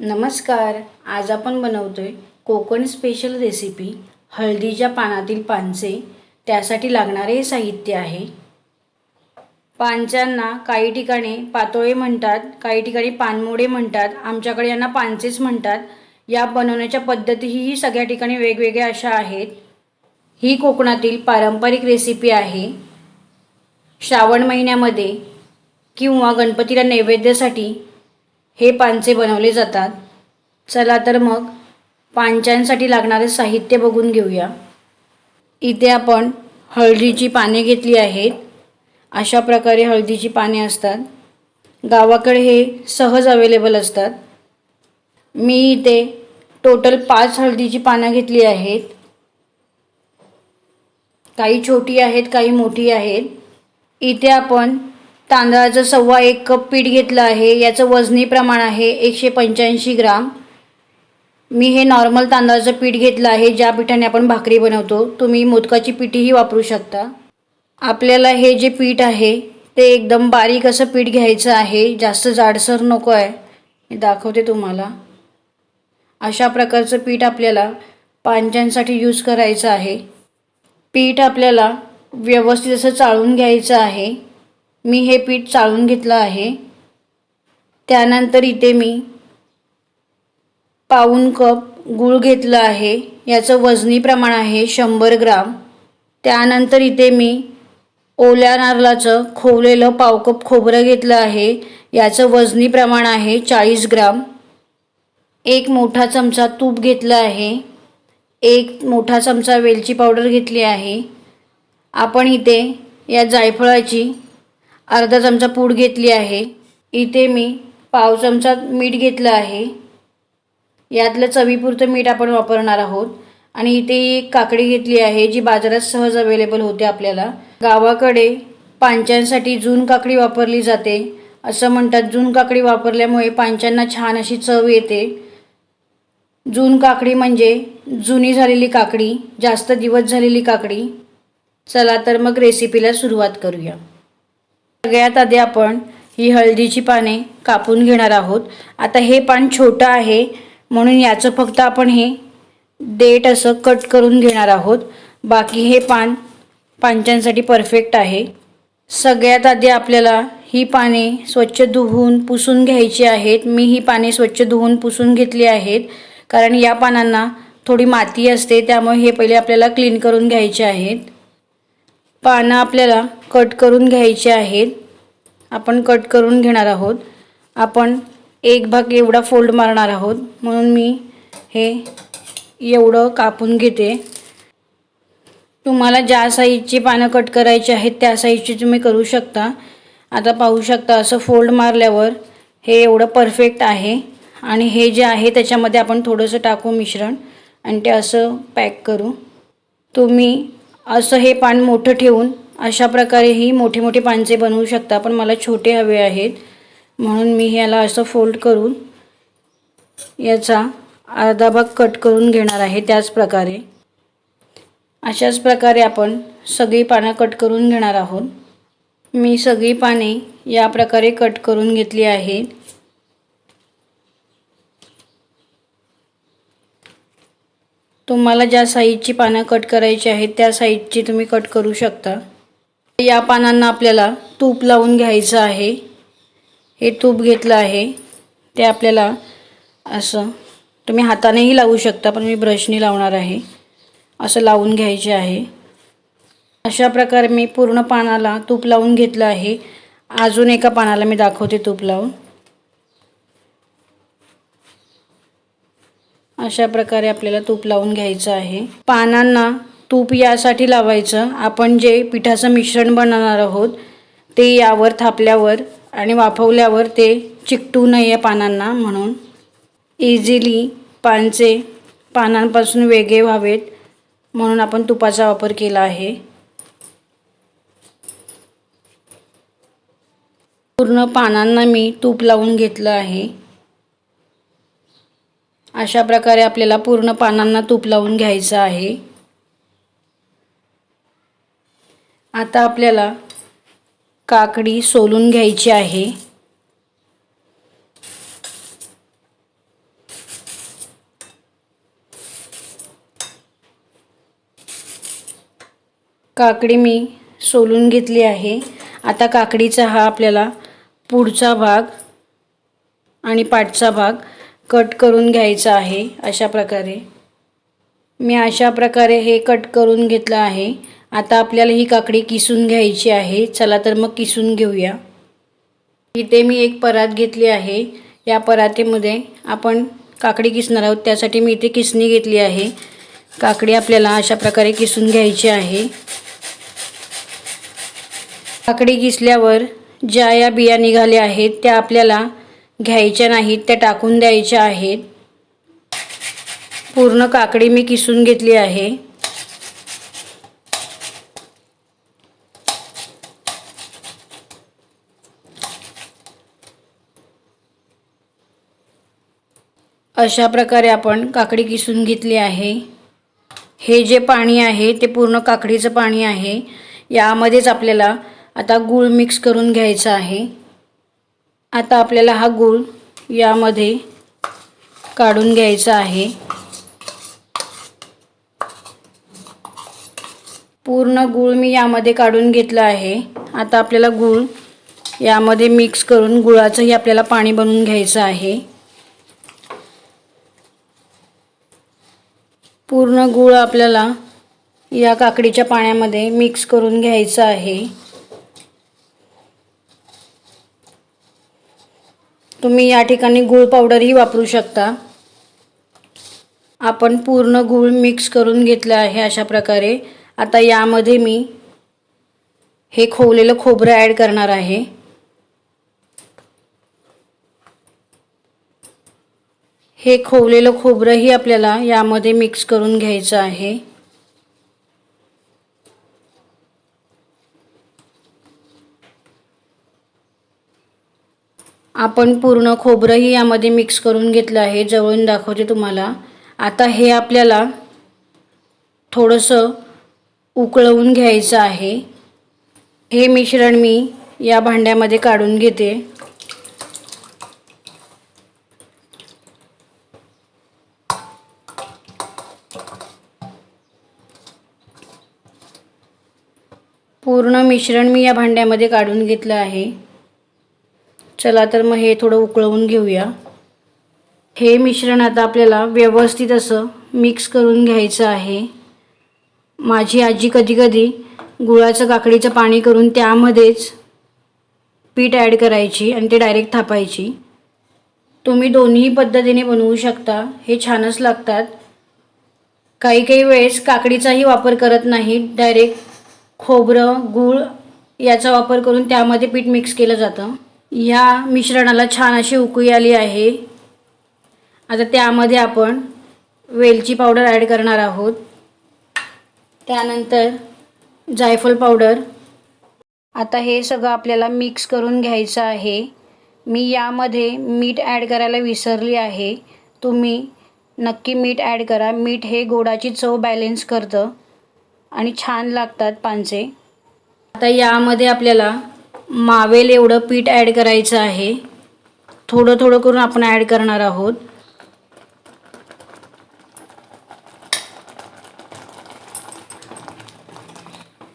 नमस्कार आज आपण बनवतोय कोकण स्पेशल रेसिपी हळदीच्या पानातील पानसे. त्यासाठी लागणारे साहित्य आहे. पानच्यांना काही ठिकाणी पातोळे म्हणतात काही ठिकाणी पानमोडे म्हणतात आमच्याकडे यांना पानसेच म्हणतात. या बनवण्याच्या पद्धतीही सगळ्या ठिकाणी वेगवेगळ्या अशा आहेत. ही कोकणातील पारंपरिक रेसिपी आहे. श्रावण महिन्यामध्ये किंवा गणपतीला नैवेद्यासाठी हे पांचे बनवले जातात. चला तर मग पांच्यांसाठी लागणारे साहित्य बघून घेऊया. इथे आपण हळदीची पाने घेतली आहेत. अशा प्रकारे हळदीची पाने असतात. गावाकडे हे सहज अवेलेबल असतात. मी इथे टोटल पाच हळदीची पानं घेतली आहेत. काही छोटी आहेत काही मोठी आहेत. इथे आपण तांदळाचं सव्वा एक कप पीठ घेतलं आहे. याचं वजनी प्रमाण आहे एकशे पंच्याऐंशी ग्राम. मी हे नॉर्मल तांदळाचं पीठ घेतलं आहे. ज्या पिठाने आपण भाकरी बनवतो तुम्ही मोदकाची पिठीही वापरू शकता. आपल्याला हे जे पीठ आहे ते एकदम बारीक असं पीठ घ्यायचं आहे. जास्त जाडसर नको आहे. मी दाखवते तुम्हाला. अशा प्रकारचं पीठ आपल्याला पांच्यांसाठी यूज करायचं आहे. पीठ आपल्याला व्यवस्थित असं चाळून घ्यायचं आहे. मी हे पीठ चाळून घेतलं आहे. त्यानंतर इथे मी पाऊण कप गूळ घेतलं आहे. याचं वजनी प्रमाण आहे शंभर ग्राम. त्यानंतर इथे मी ओल्या नारळाचं खोवलेलं पावकप खोबरं घेतलं आहे. याचं वजनी प्रमाण आहे चाळीस ग्राम. एक मोठा चमचा तूप घेतलं आहे. एक मोठा चमचा वेलची पावडर घेतली आहे. आपण इथे या जायफळाची अर्धा चमचा पूड घेतली आहे. इथे मी पाव चमचा मीठ घेतलं आहे. यातलं चवीपुरतं मीठ आपण वापरणार आहोत. आणि इथे एक काकडी घेतली आहे जी बाजारात सहज अवेलेबल होते आपल्याला. गावाकडे पांच्यांसाठी जून काकडी वापरली जाते. असं म्हणतात जून काकडी वापरल्यामुळे पांच्यांना छान अशी चव येते. जून काकडी म्हणजे जुनी झालेली काकडी जास्त दिवस झालेली काकडी. चला तर मग रेसिपीला सुरुवात करूया. सगळ्यात आधी आपण ही हळदीची पाने कापून घेणार आहोत. आता हे पान छोटं आहे म्हणून याचं फक्त आपण हे देठ असं कट करून घेणार आहोत. बाकी हे पान पांच्यांसाठी परफेक्ट आहे. सगळ्यात आधी आपल्याला ही पाने स्वच्छ धुवून पुसून घ्यायची आहेत. मी ही पाने स्वच्छ धुवून पुसून घेतली आहेत कारण या पानांना थोडी माती असते त्यामुळे हे पहिले आपल्याला क्लीन करून घ्यायचे आहेत. पानं आपल्याला कट करून घ्यायची आहेत. आपण कट करून घेणार आहोत. आपण एक भाग एवढा फोल्ड मारणार आहोत. म्हणून मी हे एवढं कापून घेते. तुम्हाला ज्या साईजची पानं कट करायची आहेत त्या साईजची तुम्ही करू शकता. आता पाहू शकता असं फोल्ड मारल्यावर हे एवढं परफेक्ट आहे. आणि हे जे आहे त्याच्यामध्ये आपण थोडंसं टाकू मिश्रण. आणि ते असं पॅक करू. तुम्ही असं हे पान मोठं ठेवून अशा प्रकारेही मोठे मोठे पानचे बनवू शकता. पण मला छोटे हवे आहेत. म्हणून मी ह्याला असं फोल्ड करून याचा अर्धा भाग कट करून घेणार आहे त्याच प्रकारे. अशाच प्रकारे आपण सगळी पानं कट करून घेणार आहोत. मी सगळी पाने या प्रकारे कट करून घेतली आहेत. तुम्हाला ज्या साईजची पानं कट करायची आहेत त्या साईजची तुम्ही कट करू शकता. या पानांना आपल्याला तूप लावून घ्यायचं आहे. हे तूप घेतलं आहे. ते आपल्याला असं तुम्ही हातानेही लावू शकता पण मी ब्रशनी लावणार आहे. असं लावून घ्यायचे आहे. अशा प्रकारे मी पूर्ण पानाला तूप लावून घेतलं आहे. अजून एका पानाला मी दाखवते तूप लावून. अशा प्रकारे आपल्याला तूप लावून घ्यायचं आहे. पानांना तूप यासाठी लावायचं. आपण जे पिठाचं मिश्रण बनवणार आहोत ते यावर थापल्यावर आणि वाफवल्यावर ते चिकटू नये पानांना. म्हणून इझिली पानचे पानांपासून वेगळे व्हावेत. म्हणून आपण तुपाचा वापर केला आहे. पूर्ण पानांना मी तूप लावून घेतलं आहे. अशा प्रकारे आपल्याला पूर्ण पानांना तूप लावून घ्यायचं आहे. आता आपल्याला काकडी सोलून घ्यायची आहे. काकडी मी सोलून घेतली आहे. आता काकडीचा हा आपल्याला पुढचा भाग आणि पाठचा भाग कट करून घ्यायचं आहे अशा प्रकारे. मी अशा प्रकारे हे कट करून घेतलं आहे. आता आपल्याला ही काकडी किसून घ्यायची आहे. चला तर मग किसून घेऊया. इथे मी एक परात घेतली आहे. या परातीमध्ये आपण काकडी किसणार आहोत. त्यासाठी मी इथे किसणी घेतली आहे. काकडी आपल्याला अशा प्रकारे किसून घ्यायची आहे. काकडी किसल्यावर ज्या या बिया निघाल्या आहेत त्या आपल्याला घ्यायच्या नाहीत त्या टाकून द्यायच्या आहेत. पूर्ण काकडी मी किसून घेतली आहे. अशा प्रकारे आपण काकडी किसून घेतली आहे. हे जे पाणी आहे ते पूर्ण काकडीचं पाणी आहे. यामध्येच आपल्याला आता गूळ मिक्स करून घ्यायचं आहे. आता आपल्याला हा गूळ यामध्ये काढून घ्यायचा आहे. पूर्ण गूळ मी यामध्ये काढून घेतला आहे. आता आपल्याला गूळ यामध्ये मिक्स करून गुळाचंही आपल्याला पाणी बनवून घ्यायचं आहे. पूर्ण गूळ आपल्याला या काकडीच्या पाण्यामध्ये मिक्स करून घ्यायचं आहे. तुम्ही या ठिकाणी गूळ पावडरही वापरू शकता. आपण पूर्ण गूळ मिक्स करून घेतलं आहे अशा प्रकारे. आता यामध्ये मी हे खोवलेलं खोबरं ॲड करणार आहे. हे खोवलेलं खोबरंही आपल्याला यामध्ये मिक्स करून घ्यायचं आहे. आपण पूर्ण खोबरंही यामध्ये मिक्स करून घेतलं आहे जवळून दाखवते तुम्हाला. आता हे आपल्याला थोडंसं उकळवून घ्यायचं आहे. हे मिश्रण मी या भांड्यामध्ये काढून घेते. पूर्ण मिश्रण मी या भांड्यामध्ये काढून घेतलं आहे. चला तर मग हे थोडं उकळवून घेऊया. हे मिश्रण आता आपल्याला व्यवस्थित असं मिक्स करून घ्यायचं आहे. माझी आजी कधीकधी गुळाचं काकडीचं पाणी करून त्यामध्येच पीठ ॲड करायची आणि ते डायरेक्ट थापायची. तुम्ही दोन्ही पद्धतीने बनवू शकता. हे छानच लागतात. काही काही वेळेस काकडीचाही वापर करत नाही. डायरेक्ट खोबरं गूळ याचा वापर करून त्यामध्ये पीठ मिक्स केलं जातं. या मिश्रणाला छान अशी उकळी आली आहे. आता त्यामध्ये आपण वेलची पावडर ॲड करणार आहोत. त्यानंतर जायफळ पावडर. आता हे सगळं आपल्याला मिक्स करून घ्यायचं आहे. मी यामध्ये मीठ ॲड करायला विसरली आहे. तुम्ही नक्की मीठ ॲड करा. मीठ हे गोडाची चव बॅलेन्स करतं आणि छान लागतात पानसे आता यामध्ये आपल्याला मावेल एवढं पीठ ॲड करायचं आहे. थोडं थोडं करून आपण ॲड करणार आहोत.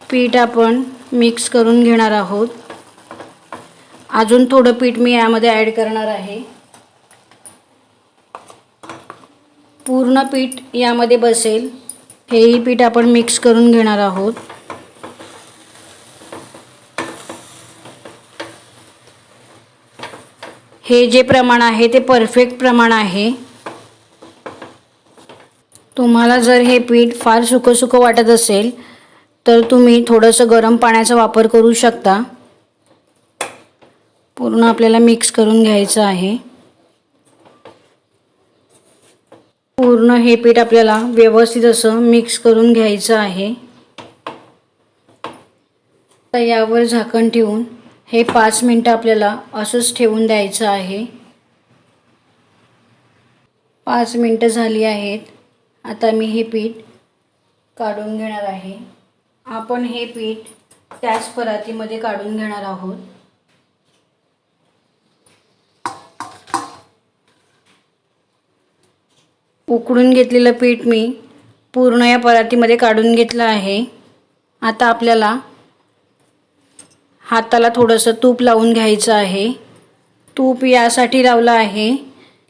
पीठ आपण मिक्स करून घेणार आहोत. अजून थोडं पीठ मी यामध्ये ॲड करणार आहे. पूर्ण पीठ यामध्ये बसेल. हेही पीठ आपण मिक्स करून घेणार आहोत. हे जे प्रमाण आहे ते परफेक्ट प्रमाण आहे. तुम्हाला जर हे पीठ फार सुकं वाटत असेल तर तुम्ही थोडंसं गरम पाण्याचा वापर करू शकता. पूर्ण आपल्याला मिक्स करून घ्यायचं आहे. पूर्ण हे पीठ आपल्याला व्यवस्थित असं मिक्स करून घ्यायचं आहे. तर यावर झाकण ठेवून हे पाच मिनटं आपल्याला असंच ठेवून द्यायचं आहे. पाच मिनटं झाली आहेत. आता मी हे पीठ काढून घेणार आहे. आपण हे पीठ त्याच परातीमध्ये काढून घेणार आहोत. उकडून घेतलेलं पीठ मी पूर्ण या परातीमध्ये काढून घेतलं आहे. आता आपल्याला हाताला थोडंसं तूप लावून घ्यायचं आहे. तूप यासाठी लावलं आहे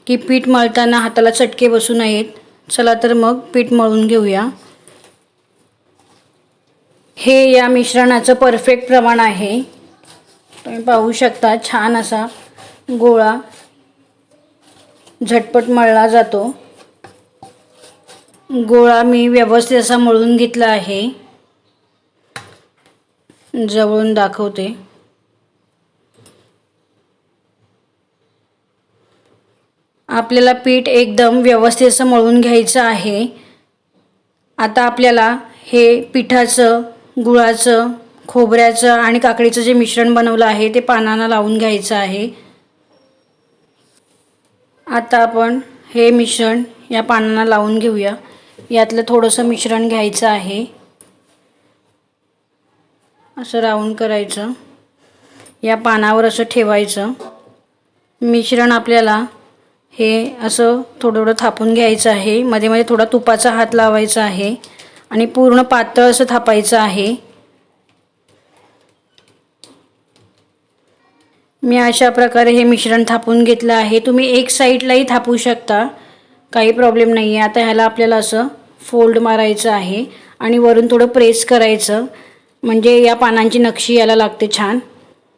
की पीठ मळताना हाताला चटके बसू नयेत. चला तर मग पीठ मळून घेऊया. हे या मिश्रणाचं परफेक्ट प्रमाण आहे. तुम्ही पाहू शकता छान असा गोळा झटपट मळला जातो. गोळा मी व्यवस्थित असा मळून घेतला आहे. जवळून दाखवते. आपल्याला पीठ एकदम व्यवस्थित असं मळून घ्यायचं आहे. आता आपल्याला हे पिठाचं गुळाचं खोबऱ्याचं आणि काकडीचं जे मिश्रण बनवलं आहे ते पानांना लावून घ्यायचं आहे. आता आपण हे मिश्रण या पानांना लावून घेऊया. यातलं थोडंसं मिश्रण घ्यायचं आहे. असं राऊंड करायचं. या पानावर असं ठेवायचं. मिश्रण आपल्याला हे असं थोडं थोडं थापून घ्यायचं आहे. मध्ये मध्ये थोडा तुपाचा हात लावायचा आहे. आणि पूर्ण पातळ असं थापायचं आहे. मी अशा प्रकारे हे मिश्रण थापून घेतलं आहे. तुम्ही एक साईडलाही थापू शकता. काही प्रॉब्लेम नाही आहे आता ह्याला आपल्याला असं फोल्ड मारायचं आहे. आणि वरून थोडं प्रेस करायचं. म्हणजे या पानांची नक्षी याला लागते छान.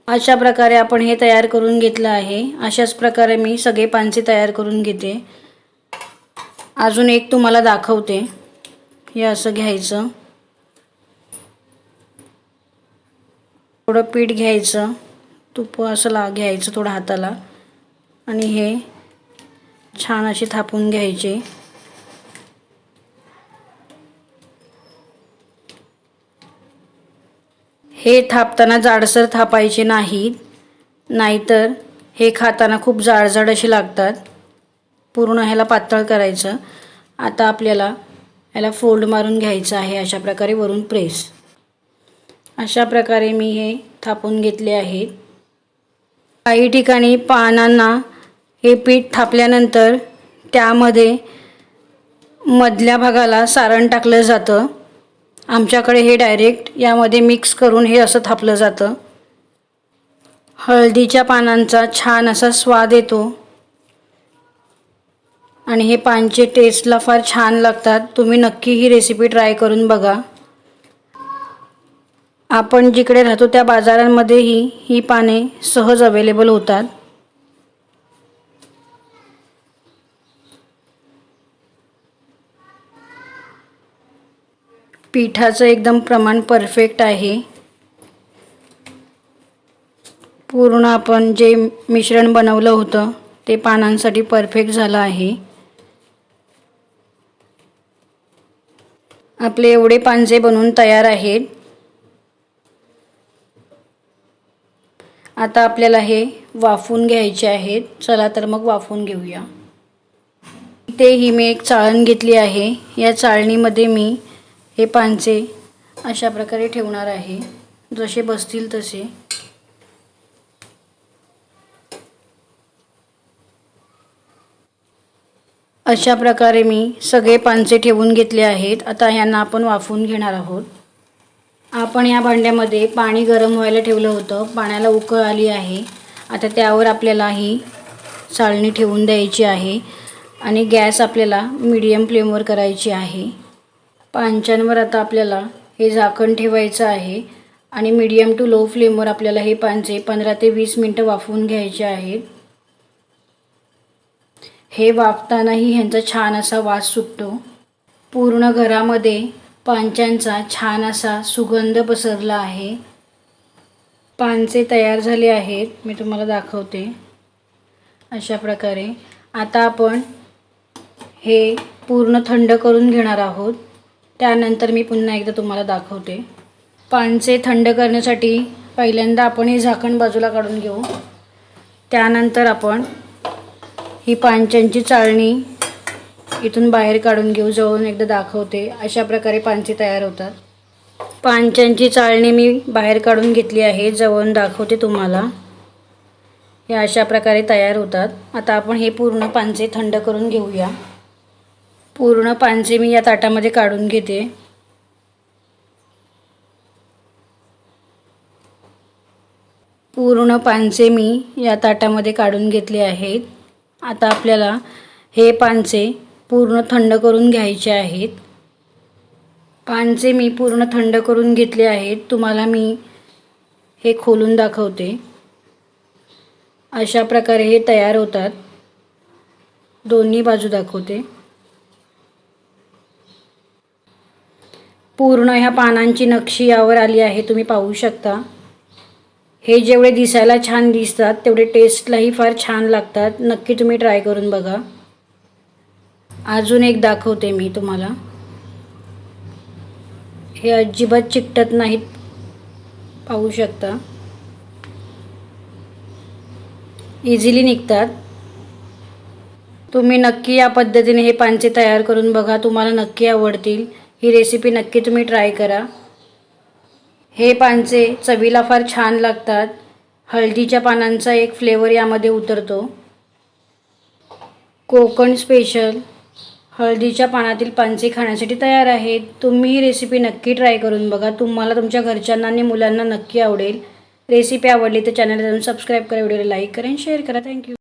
अशा प्रकारे आपण हे तयार करून घेतलं आहे. अशाच प्रकारे मी सगळे पानसे तयार करून घेते. अजून एक तुम्हाला दाखवते. हे असं घ्यायचं. थोडं पीठ घ्यायचं. तूप असं ला घ्यायचं थोडं हाताला. आणि हे छान असे थापून घ्यायचे. हे थापताना जाडसर थापायचे नाहीत नाहीतर हे खाताना खूप जाडजाड असे लागतात. पूर्ण ह्याला पातळ करायचं. आता आपल्याला ह्याला फोल्ड मारून घ्यायचं आहे अशा प्रकारे वरून प्रेस. अशा प्रकारे मी हे थापून घेतले आहेत काही ठिकाणी पानांना हे पीठ थापल्यानंतर त्यामध्ये मधल्या भागाला सारण टाकलं जातं. आमच्याकडे हे डायरेक्ट यामध्ये मिक्स करून हे असं थापलं जातं. हळदीच्या पानांचा छान असा स्वाद येतो. आणि हे पानचे टेस्टला फार छान लागतात. तुम्ही नक्की ही रेसिपी ट्राय करून बघा. आपण जिकडे राहतो त्या बाजारांमध्येही ही पाने सहज अवेलेबल होतात. पिठाचं एकदम प्रमाण परफेक्ट आहे. पूर्ण आपण जे मिश्रण बनवलं होतं ते पानांसाठी परफेक्ट झालं आहे. आपले एवढे पांजे बनवून तयार आहेत. आता आपल्याला हे वाफवून घ्यायचे आहेत. चला तर मग वाफून घेऊया. तेही मी एक चाळण घेतली आहे. या चाळणीमध्ये मी हे पांचे अशा प्रकारे ठेवणार आहे. जसे बसतील तसे. अशा प्रकारे मी सगळे पांचे ठेवून घेतले आहेत. आता ह्यांना आपण वाफवून घेणार आहोत. आपण या भांड्यामध्ये पाणी गरम व्हायला ठेवलं होतं. पाण्याला उकळ आली आहे. आता त्यावर आपल्याला ही चाळणी ठेवून द्यायची आहे. आणि गॅस आपल्याला मीडियम फ्लेमवर करायची आहे. पांच्यांवर आता आपल्याला हे झाकण ठेवायचं आहे आणि मीडियम टू लो फ्लेमवर आपल्याला हे पांचे पंधरा ते वीस मिनटं वाफवून घ्यायचे आहेत हे वाफतानाही ह्यांचा छान असा वास सुटतो. पूर्ण घरामध्ये पांच्यांचा छान असा सुगंध पसरला आहे. पानचे तयार झाले आहेत. मी तुम्हाला दाखवते. अशा प्रकारे. आता आपण हे पूर्ण थंड करून घेणार आहोत. त्यानंतर मी पुन्हा एकदा तुम्हाला दाखवते. पानसे थंड करण्यासाठी पहिल्यांदा आपण हे झाकण बाजूला काढून घेऊ. त्यानंतर आपण ही पानच्यांची चाळणी इथून बाहेर काढून घेऊ जवळून एकदा दाखवते. अशा प्रकारे पानसे तयार होतात. पानच्यांची चाळणी मी बाहेर काढून घेतली आहे जवळून दाखवते तुम्हाला. हे अशा प्रकारे तयार होतात. आता आपण हे पूर्ण पानसे थंड करून घेऊया. पूर्ण पांजे मी या ताटामध्ये काढून घेते. पूर्ण पांजे मी या ताटामध्ये काढून घेतले आहेत. आता आपल्याला हे पांजे पूर्ण थंड करून घ्यायचे आहेत. पांजे मी पूर्ण थंड करून घेतले आहेत. तुम्हाला मी हे खोलून दाखवते. अशा प्रकारे हे तयार होतात. दोन्ही बाजू दाखवते. पूर्ण ह्या पानांची नक्षी यावर आली आहे तुम्ही पाहू शकता. हे जेवढे दिसायला छान दिसतात तेवढे टेस्टलाही फार छान लागतात. नक्की तुम्ही ट्राय करून बघा. अजून एक दाखवते मी तुम्हाला. हे अजिबात चिकटत नाहीत. पाहू शकता. इझिली निघतात. तुम्ही नक्की या पद्धतीने हे पानचे तयार करून बघा. तुम्हाला नक्की आवडतील. ही रेसिपी नक्की तुम्ही ट्राय करा. हे पानचे चवीला फार छान लागतात. हळदीच्या पानांचा एक फ्लेवर यामध्ये उतरतो. कोकण स्पेशल हळदीच्या पानातील पानसे खाण्यासाठी तयार आहेत. तुम्ही ही रेसिपी नक्की ट्राय करून बघा. तुम्हाला तुमच्या घरच्यांना आणि मुलांना नक्की आवडेल. रेसिपी आवडली तर चॅनलला जाऊन सबस्क्राईब करा व्हिडिओला लाईक करा आणि शेअर करा. थँक्यू